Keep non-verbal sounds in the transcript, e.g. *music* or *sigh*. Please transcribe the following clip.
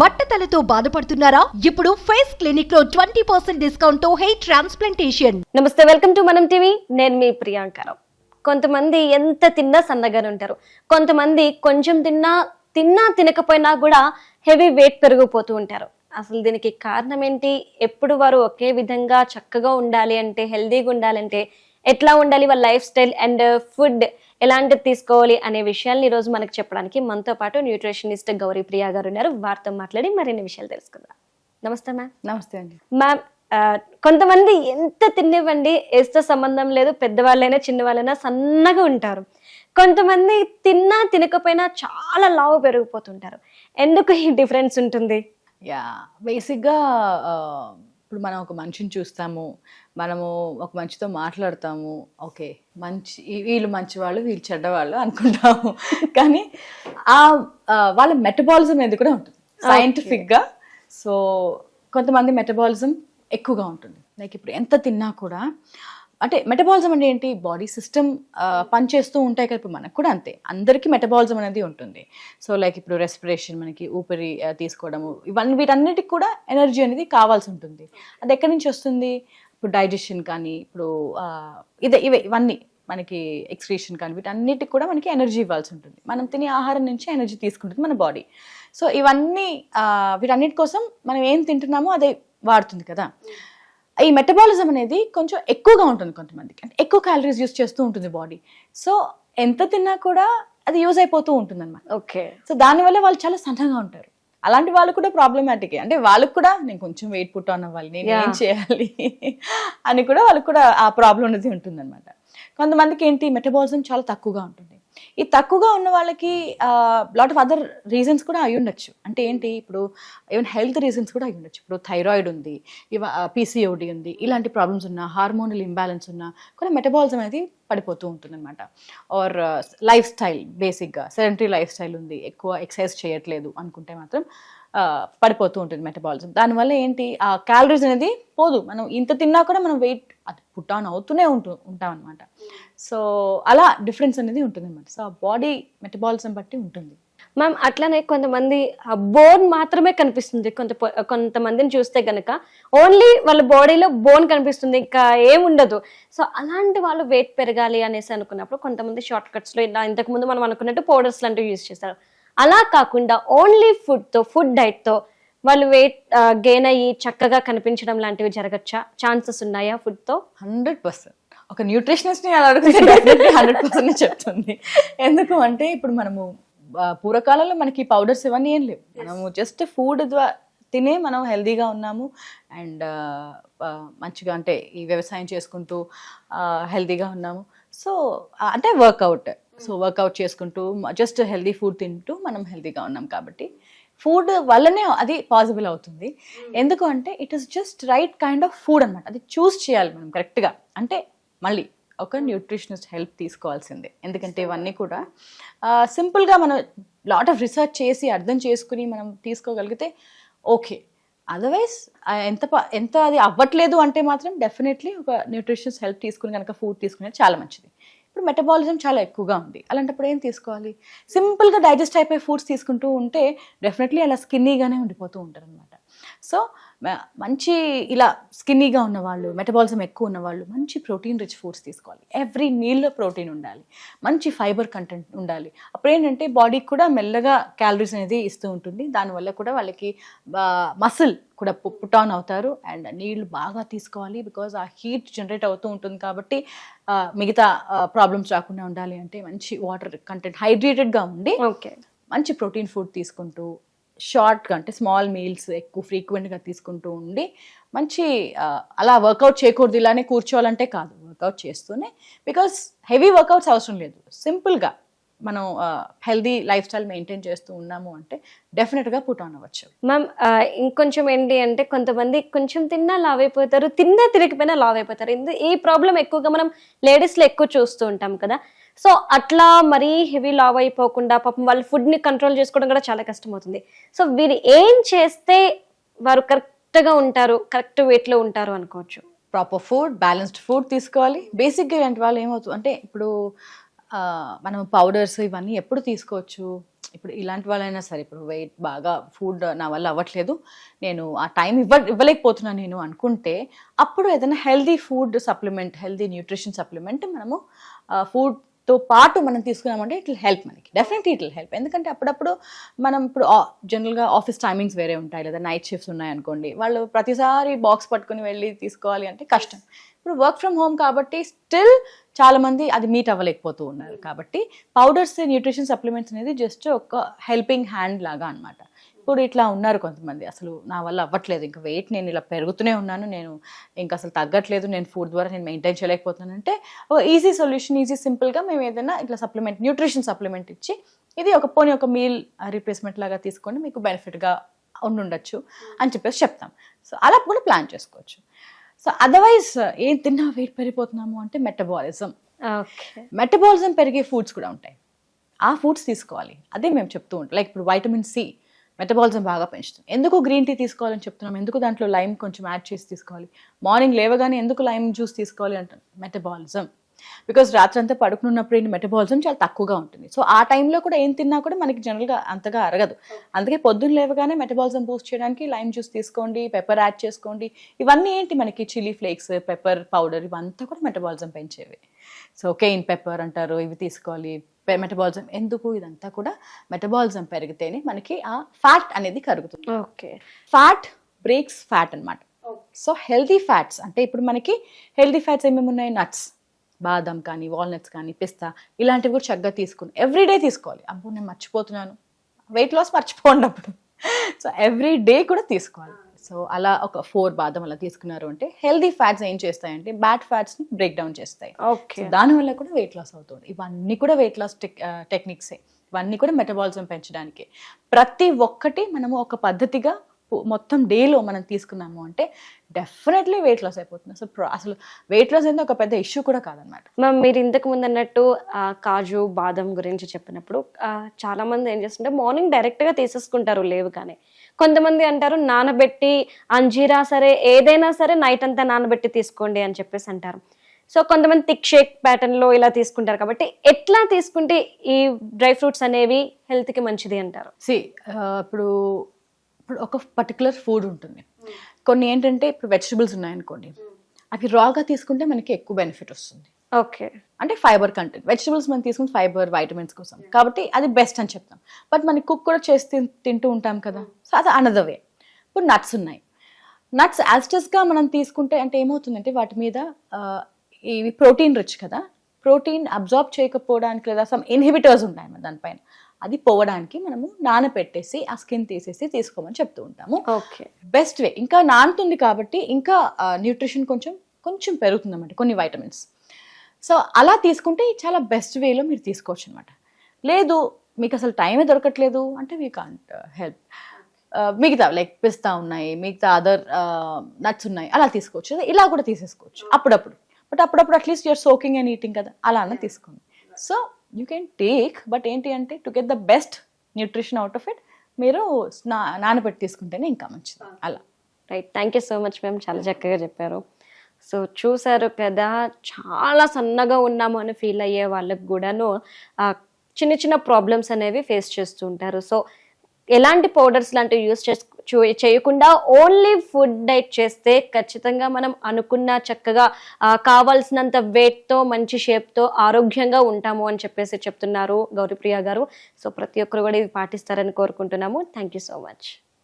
బట్టతలతో బాధపడుతున్నారా? ఇప్పుడు ఫేస్ క్లినిక్లో ట్వంటీ పర్సెంట్ డిస్కౌంట్తో హెయిర్ ట్రాన్స్ప్లాంటేషన్. నమస్తే వెల్కమ్ టు మనం టీవీ. నేను మీ ప్రియాంకరావు కొంతమంది ఎంత తిన్నా సన్నగానే ఉంటారు. కొంతమంది కొంచెం తిన్నా తిన్నా తినకపోయినా కూడా హెవీ వెయిట్ పెరిగిపోతూ ఉంటారు. అసలు దీనికి కారణం ఏంటి? ఎప్పుడు వారు ఒకే విధంగా చక్కగా ఉండాలి అంటే హెల్దీగా ఉండాలంటే ఎట్లా ఉండాలి వాళ్ళ లైఫ్ స్టైల్ అండ్ ఫుడ్ ఎలాంటిది తీసుకోవాలి అనే విషయాల్ని ఈరోజు మనకు చెప్పడానికి మనతో పాటు న్యూట్రిషనిస్ట్ గౌరీ ప్రియా గారు ఉన్నారు. వారితో మాట్లాడి మరిన్ని విషయాలు తెలుసుకుందాం. నమస్తే మ్యామ్. నమస్తే అండి. మ్యామ్ కొంతమంది ఎంత తినివ్వండి ఏస్తో సంబంధం లేదు పెద్దవాళ్ళైనా చిన్నవాళ్ళైనా సన్నగా ఉంటారు. కొంతమంది తిన్నా తినకపోయినా చాలా లావు పెరిగిపోతుంటారు. ఎందుకు ఈ డిఫరెన్స్ ఉంటుంది? యా బేసిక్గా ఇప్పుడు మనం ఒక మనిషిని చూస్తాము మనము ఒక మనిషితో మాట్లాడతాము ఓకే మంచి వీళ్ళు మంచి వాళ్ళు వీళ్ళు చెడ్డవాళ్ళు అనుకుంటాము. *laughs* కానీ ఆ ఆ, వాళ్ళ మెటబాలిజం అనేది కూడా ఉంటుంది. సైంటిఫిక్గా సో కొంతమంది మెటబాలిజం ఎక్కువగా ఉంటుంది. లైక్ ఇప్పుడు ఎంత తిన్నా కూడా అంటే మెటబాలిజం అంటే ఏంటి? బాడీ సిస్టమ్ పనిచేస్తూ ఉంటాయి కదా ఇప్పుడు మనకు కూడా అంతే. అందరికీ మెటబాలిజం అనేది ఉంటుంది. సో లైక్ ఇప్పుడు రెస్పిరేషన్ మనకి ఊపిరి తీసుకోవడము ఇవన్నీ వీటన్నిటికి కూడా ఎనర్జీ అనేది కావాల్సి ఉంటుంది. అది ఎక్కడి నుంచి వస్తుంది? ఇప్పుడు డైజెషన్ కానీ ఇప్పుడు ఇదే ఇవే ఇవన్నీ మనకి ఎక్స్క్రీషన్ కానీ వీటన్నిటికి కూడా మనకి ఎనర్జీ ఇవ్వాల్సి ఉంటుంది. మనం తినే ఆహారం నుంచి ఎనర్జీ తీసుకుంటుంది మన బాడీ సో ఇవన్నీ వీటన్నిటి కోసం మనం ఏం తింటున్నామో అదే వాడుతుంది కదా. ఈ మెటబాలిజం అనేది కొంచెం ఎక్కువగా ఉంటుంది కొంతమందికి. అంటే ఎక్కువ క్యాలరీస్ యూస్ చేస్తూ ఉంటుంది బాడీ సో ఎంత తిన్నా కూడా అది యూజ్ అయిపోతూ ఉంటుంది అనమాట ఓకే సో దానివల్ల వాళ్ళు చాలా సన్నగా ఉంటారు. అలాంటి వాళ్ళు కూడా ప్రాబ్లమాటిక్ అంటే వాళ్ళకు కూడా నేను కొంచెం వెయిట్ పుట్ ఆన్ అవ్వాలి నేను ఏం. చేయాలి అని కూడా వాళ్ళకు కూడా ఆ ప్రాబ్లం అనేది ఉంటుందన్నమాట. కొంతమందికి ఏంటి మెటబాలిజం చాలా తక్కువగా ఉంటుంది. ఈ తక్కువగా ఉన్న వాళ్ళకి లాట్ ఆఫ్ అదర్ రీజన్స్ కూడా అయి ఉండొచ్చు. అంటే ఏంటి? ఇప్పుడు ఈవెన్ హెల్త్ రీజన్స్ కూడా అయి ఉండొచ్చు. ఇప్పుడు థైరాయిడ్ ఉంది ఇవ పీసీఓడి ఉంది ఇలాంటి ప్రాబ్లమ్స్ ఉన్నా హార్మోనల్ ఇంబ్యాలెన్స్ ఉన్నా కూడా మెటబాలిజం అనేది పడిపోతూ ఉంటుంది అనమాట ఆర్ లైఫ్ స్టైల్ బేసిక్గా సెడెంటరీ లైఫ్ స్టైల్ ఉంది ఎక్కువ ఎక్సర్సైజ్ చేయట్లేదు అనుకుంటే మాత్రం పడిపోతూ ఉంటుంది మెటబాలిజం దానివల్ల ఏంటి? ఆ క్యాలరీస్ అనేది పోదు. మనం ఇంత తిన్నా కూడా మనం వెయిట్ అది పుట్ ఆన్ అవుతూనే ఉంటూ ఉంటాం అనమాట సో అలా డిఫరెన్స్ అనేది ఉంటుంది అనమాట సో ఆ బాడీ మెటబాలిజం బట్టి ఉంటుంది. మ్యామ్ అట్లానే కొంతమంది ఆ బోన్ మాత్రమే కనిపిస్తుంది. కొంత కొంతమందిని చూస్తే కనుక ఓన్లీ వాళ్ళ బాడీలో బోన్ కనిపిస్తుంది. ఇంకా ఏముండదు సో అలాంటి వాళ్ళు వెయిట్ పెరగాలి అనేసి అనుకున్నప్పుడు కొంతమంది షార్ట్ కట్స్లో ఇలా ఇంతకుముందు మనం అనుకున్నట్టు పౌడర్స్ లాంటివి యూజ్ చేస్తారు. అలా కాకుండా ఓన్లీ ఫుడ్తో ఫుడ్ డైట్తో వాళ్ళు వెయిట్ గెయిన్ అయ్యి చక్కగా కనిపించడం లాంటివి జరగచ్చా? ఛాన్సెస్ ఉన్నాయా ఫుడ్తో హండ్రెడ్ పర్సెంట్ ఒక న్యూట్రిషనిస్ట్ని అలా అడిగితే హండ్రెడ్ పర్సెంట్ చెప్తుంది. ఎందుకు అంటే ఇప్పుడు మనము పూర్వకాలంలో మనకి పౌడర్స్ ఇవన్నీ ఏం లేవు. మనము జస్ట్ ఫుడ్ ద్వారా తినే మనం హెల్దీగా ఉన్నాము అండ్ మంచిగా అంటే ఈ వ్యవసాయం చేసుకుంటూ హెల్దీగా ఉన్నాము. సో అంటే వర్కౌట్ సో వర్కౌట్ చేసుకుంటూ జస్ట్ హెల్దీ ఫుడ్ తింటూ మనం హెల్దీగా ఉన్నాం కాబట్టి ఫుడ్ వల్లనే అది పాసిబుల్ అవుతుంది. ఎందుకు అంటే it is just right kind of food అనమాట అది చూస్ చేయాలి మనం కరెక్ట్గా అంటే మళ్ళీ ఒక న్యూట్రిషనిస్ట్ హెల్ప్ తీసుకోవాల్సిందే. ఎందుకంటే ఇవన్నీ కూడా సింపుల్గా మనం లాట్ ఆఫ్ రీసెర్చ్ చేసి అర్థం చేసుకుని మనం తీసుకోగలిగితే ఓకే అదర్వైజ్ ఎంత ఎంత అది అవ్వట్లేదు అంటే మాత్రం డెఫినెట్లీ ఒక న్యూట్రిషన్స్ హెల్ప్ తీసుకుని కనుక ఫుడ్ తీసుకునేది చాలా మంచిది. ఇప్పుడు మెటబాలిజం చాలా ఎక్కువగా ఉంది. అలాంటప్పుడు ఏం తీసుకోవాలి? సింపుల్గా డైజెస్ట్ అయిపోయే ఫుడ్స్ తీసుకుంటూ ఉంటే డెఫినెట్లీ అలా స్కిన్నీగానే ఉండిపోతూ ఉంటారు అనమాట సో మంచి ఇలా స్కిన్నీగా ఉన్నవాళ్ళు మెటబాలిజం ఎక్కువ ఉన్నవాళ్ళు మంచి ప్రోటీన్ రిచ్ ఫుడ్స్ తీసుకోవాలి. ఎవ్రీ మీల్లో ప్రోటీన్ ఉండాలి. మంచి ఫైబర్ కంటెంట్ ఉండాలి. అప్పుడు ఏంటంటే బాడీకి కూడా మెల్లగా క్యాలరీస్ అనేది ఇస్తూ ఉంటుంది. దానివల్ల కూడా వాళ్ళకి మసిల్ కూడా పుట్ ఆన్ అవుతారు. అండ్ నీళ్ళు బాగా తీసుకోవాలి బికాజ్ ఆ హీట్ జనరేట్ అవుతూ ఉంటుంది కాబట్టి మిగతా ప్రాబ్లమ్స్ రాకుండా ఉండాలి అంటే మంచి వాటర్ కంటెంట్ హైడ్రేటెడ్గా ఉండి ఓకే. మంచి ప్రోటీన్ ఫుడ్ తీసుకుంటూ షార్ట్గా అంటే స్మాల్ మీల్స్ ఎక్కువ ఫ్రీక్వెంట్గా తీసుకుంటూ ఉండి మంచి అలా వర్కౌట్ చేయకూడదు ఇలానే కూర్చోవాలంటే కాదు వర్కౌట్ చేస్తూనే. బికాస్ హెవీ వర్కౌట్స్ అవసరం లేదు. సింపుల్గా. మనం హెల్దీ లైఫ్ స్టైల్ మెయింటైన్ చేస్తూ ఉన్నాము అంటే డెఫినెట్గా పుట్ ఆన్ అవ్వచ్చు. మ్యామ్ ఇంకొంచెం ఏంటి అంటే కొంతమంది కొంచెం తిన్నా లావ్ అయిపోతారు తిన్నా తిరిగిపోయినా లావ్ అయిపోతారు. ఇందు- ఈ ప్రాబ్లం ఎక్కువగా మనం లేడీస్లో ఎక్కువ చూస్తూ ఉంటాం కదా. సో అట్లా మరీ హెవీ లావ్ అయిపోకుండా పాపం వాళ్ళ ఫుడ్ని కంట్రోల్ చేసుకోవడం కూడా చాలా కష్టం అవుతుంది సో వీరు ఏం చేస్తే వారు కరెక్ట్గా ఉంటారు కరెక్ట్ వెయిట్లో ఉంటారు అనుకోవచ్చు? ప్రాపర్ ఫుడ్ బ్యాలెన్స్డ్ ఫుడ్ తీసుకోవాలి. బేసిక్గా ఇలాంటి వాళ్ళు ఏమవుతుంది అంటే ఇప్పుడు మనం పౌడర్స్ ఇవన్నీ ఎప్పుడు తీసుకోవచ్చు? ఇప్పుడు ఇలాంటి వాళ్ళైనా సరే ఇప్పుడు వెయిట్ బాగా ఫుడ్ నా వల్ల అవ్వట్లేదు. నేను ఆ టైం ఇవ్వ ఇవ్వలేకపోతున్నాను నేను అనుకుంటే అప్పుడు ఏదైనా healthy food supplement healthy nutrition supplement మనము ఫుడ్తో పాటు మనం తీసుకున్నామంటే ఇట్ విల్ హెల్ప్ మనకి. డెఫినెట్లీ ఇట్ విల్ హెల్ప్ ఎందుకంటే అప్పుడప్పుడు మనం ఇప్పుడు జనరల్గా ఆఫీస్ టైమింగ్స్ వేరే ఉంటాయి. లేదా నైట్ షిఫ్ట్స్ ఉన్నాయి అనుకోండి. వాళ్ళు ప్రతిసారి బాక్స్ పట్టుకుని వెళ్ళి తీసుకోవాలి అంటే కష్టం. ఇప్పుడు వర్క్ ఫ్రమ్ హోమ్ కాబట్టి స్టిల్ చాలామంది అది మీట్ అవ్వలేకపోతూ ఉన్నారు కాబట్టి పౌడర్స్ న్యూట్రిషన్ సప్లిమెంట్స్ అనేది జస్ట్ ఒక హెల్పింగ్ హ్యాండ్ లాగా అనమాట ఇప్పుడు ఇట్లా ఉన్నారు కొంతమంది. అసలు నా వల్ల అవ్వట్లేదు. ఇంకా వెయిట్ నేను ఇలా పెరుగుతూనే ఉన్నాను. నేను ఇంకా అసలు తగ్గట్లేదు. నేను ఫుడ్ ద్వారా నేను మెయింటైన్ చేయలేకపోతున్నాను. అంటే ఒక ఈజీ సొల్యూషన్ ఈజీ సింపుల్గా మేము ఏదైనా ఇట్లా సప్లిమెంట్ న్యూట్రిషన్ సప్లిమెంట్ ఇచ్చి ఇది ఒక పోనీ ఒక మీల్ రీప్లేస్మెంట్ లాగా తీసుకొని మీకు బెనిఫిట్గా ఉండుండొచ్చు అని చెప్పేసి చెప్తాం. సో అలా కూడా ప్లాన్ చేసుకోవచ్చు. సో అదర్వైజ్ ఏం తిన్నా వెయిట్ పెరిగిపోతున్నాము అంటే మెటబాలిజం మెటబాలిజం పెరిగే ఫుడ్స్ కూడా ఉంటాయి. ఆ ఫుడ్స్ తీసుకోవాలి. అదే మేము చెప్తూ ఉంటాం. లైక్ ఇప్పుడు వైటమిన్ సి మెటబాలిజం బాగా పెంచుతుంది. ఎందుకు గ్రీన్ టీ తీసుకోవాలని చెప్తున్నాం? ఎందుకు దాంట్లో లైమ్ కొంచెం యాడ్ చేసి తీసుకోవాలి? మార్నింగ్ లేవగానే ఎందుకు లైమ్ జ్యూస్ తీసుకోవాలి అంటాం మెటబాలిజం బికాస్ రాత్రి అంతా పడుకున్నప్పుడు ఏంటి? మెటబాలిజం చాలా తక్కువగా ఉంటుంది. సో ఆ టైంలో కూడా ఏం తిన్నా కూడా మనకి జనరల్గా అంతగా అరగదు. అందుకే పొద్దున్న లేవగానే మెటబాలిజం బూస్ట్ చేయడానికి లైమ్ జ్యూస్ తీసుకోండి పెప్పర్ యాడ్ చేసుకోండి. ఇవన్నీ ఏంటి మనకి? చిల్లీ ఫ్లేక్స్ పెప్పర్ పౌడర్ ఇవంతా కూడా మెటబాలిజం పెంచేవి. సో కెయిన్ పెప్పర్ అంటారు ఇవి తీసుకోవాలి. మెటబాలిజం ఎందుకు? ఇదంతా కూడా మెటబాలిజం పెరిగితేనే మనకి ఆ ఫ్యాట్ అనేది కరుగుతుంది. ఓకే ఫ్యాట్ బ్రేక్స్ ఫ్యాట్ అన్నమాట. సో హెల్దీ ఫ్యాట్స్ అంటే ఇప్పుడు మనకి హెల్దీ ఫ్యాట్స్ ఏమేమి ఉన్నాయి? నట్స్ బాదం కానీ వాల్నట్స్ కానీ పిస్తా ఇలాంటివి కూడా చక్కగా తీసుకుని ఎవ్రీడే తీసుకోవాలి. అబ్బో నేను మర్చిపోతున్నాను. వెయిట్ లాస్ మర్చిపోండి అప్పుడు. సో ఎవ్రీ డే కూడా తీసుకోవాలి. సో అలా ఒక ఫోర్ బాదం అలా తీసుకున్నారు అంటే హెల్దీ ఫ్యాట్స్ ఏం చేస్తాయంటే బ్యాడ్ ఫ్యాట్స్ని బ్రేక్ డౌన్ చేస్తాయి. ఓకే దానివల్ల కూడా వెయిట్ లాస్ అవుతుంది. ఇవన్నీ కూడా వెయిట్ లాస్ టెక్ టెక్నిక్సే ఇవన్నీ కూడా మెటబాలిజం పెంచడానికి. ప్రతి ఒక్కటి మనము ఒక పద్ధతిగా మొత్తం డేలో మనం తీసుకున్నాము అంటే డెఫినెట్లీ వెయిట్ లాస్ అయిపోతుంది. అసలు అసలు వెయిట్ లాస్ అనేది ఒక పెద్ద ఇష్యూ కూడా కాదనమాట మ్యామ్ మీరు ఇంతకు ముందు అన్నట్టు కాజు బాదం గురించి చెప్పినప్పుడు చాలా మంది ఏం చేస్తుంటే మార్నింగ్ డైరెక్ట్గా తీసేసుకుంటారు లేవు కానీ కొంతమంది అంటారు నానబెట్టి అంజీరా సరే ఏదైనా సరే నైట్ అంతా నానబెట్టి తీసుకోండి అని చెప్పేసి అంటారు. సో కొంతమంది థిక్ షేక్ ప్యాటర్న్లో ఇలా తీసుకుంటారు కాబట్టి ఎట్లా తీసుకుంటే ఈ డ్రై ఫ్రూట్స్ అనేవి హెల్త్కి మంచిది అంటారు? సి ఇప్పుడు ఇప్పుడు ఒక పర్టికులర్ ఫుడ్ ఉంటుంది. కొన్ని ఏంటంటే ఇప్పుడు వెజిటబుల్స్ ఉన్నాయనుకోండి అవి రాగా తీసుకుంటే మనకి ఎక్కువ బెనిఫిట్ వస్తుంది. ఓకే. అంటే ఫైబర్ కంటెంట్ వెజిటబుల్స్ మనం తీసుకుని ఫైబర్ వైటమిన్స్ కోసం. కాబట్టి అది బెస్ట్ అని చెప్తాం. బట్ మనకి కుక్ కూడా చేసి తింటూ ఉంటాం కదా. సో అది అనదర్ వే ఇప్పుడు నట్స్ ఉన్నాయి. నట్స్ యాస్టస్గా మనం తీసుకుంటే అంటే ఏమవుతుందంటే వాటి మీద ఇవి ప్రోటీన్ రిచ్ కదా. ప్రోటీన్ అబ్జార్బ్ చేయకపోవడానికి లేదా సమ్ ఇన్హిబిటర్స్ ఉంటాయి మన దానిపైన. అది పోవడానికి మనము నానపెట్టేసి ఆ స్కిన్ తీసేసి తీసుకోమని చెప్తూ ఉంటాము. ఓకే. Best way. ఇంకా నానుతుంది కాబట్టి ఇంకా న్యూట్రిషన్ కొంచెం కొంచెం పెరుగుతుంది అన్నమాట కొన్ని వైటమిన్స్. సో అలా తీసుకుంటే చాలా బెస్ట్ వేలో మీరు తీసుకోవచ్చు అనమాట లేదు మీకు అసలు టైమే దొరకట్లేదు అంటే వీ కాంట్ హెల్ప్ మిగతా లైక్ పిస్తా ఉన్నాయి మిగతా అదర్ నట్స్ ఉన్నాయి అలా తీసుకోవచ్చు. ఇలా కూడా తీసేసుకోవచ్చు అప్పుడప్పుడు. బట్ అప్పుడప్పుడు at least you are soaking and eating కదా అలా అన్న తీసుకోండి. So you can take but ఏంటి అంటే to get the best nutrition out of it మీరు నా నానబెట్టి తీసుకుంటేనే ఇంకా మంచిది అలా. Right thank you so much ma'am చాలా చక్కగా చెప్పారు. సో చూసారు కదా చాలా సన్నగా ఉన్నాము అని ఫీల్ అయ్యే వాళ్ళకి కూడాను చిన్న చిన్న ప్రాబ్లమ్స్ అనేవి ఫేస్ చేస్తూ ఉంటారు. సో ఎలాంటి పౌడర్స్ లాంటివి యూస్ చేయకుండా ఓన్లీ ఫుడ్ డైట్ చేస్తే ఖచ్చితంగా మనం అనుకున్న చక్కగా కావాల్సినంత వెయిట్తో మంచి షేప్తో ఆరోగ్యంగా ఉంటాము అని చెప్పేసి చెప్తున్నారు గౌరీప్రియ గారు. సో ప్రతి ఒక్కరు కూడా ఇవి పాటిస్తారని కోరుకుంటున్నాము. Thank you so much.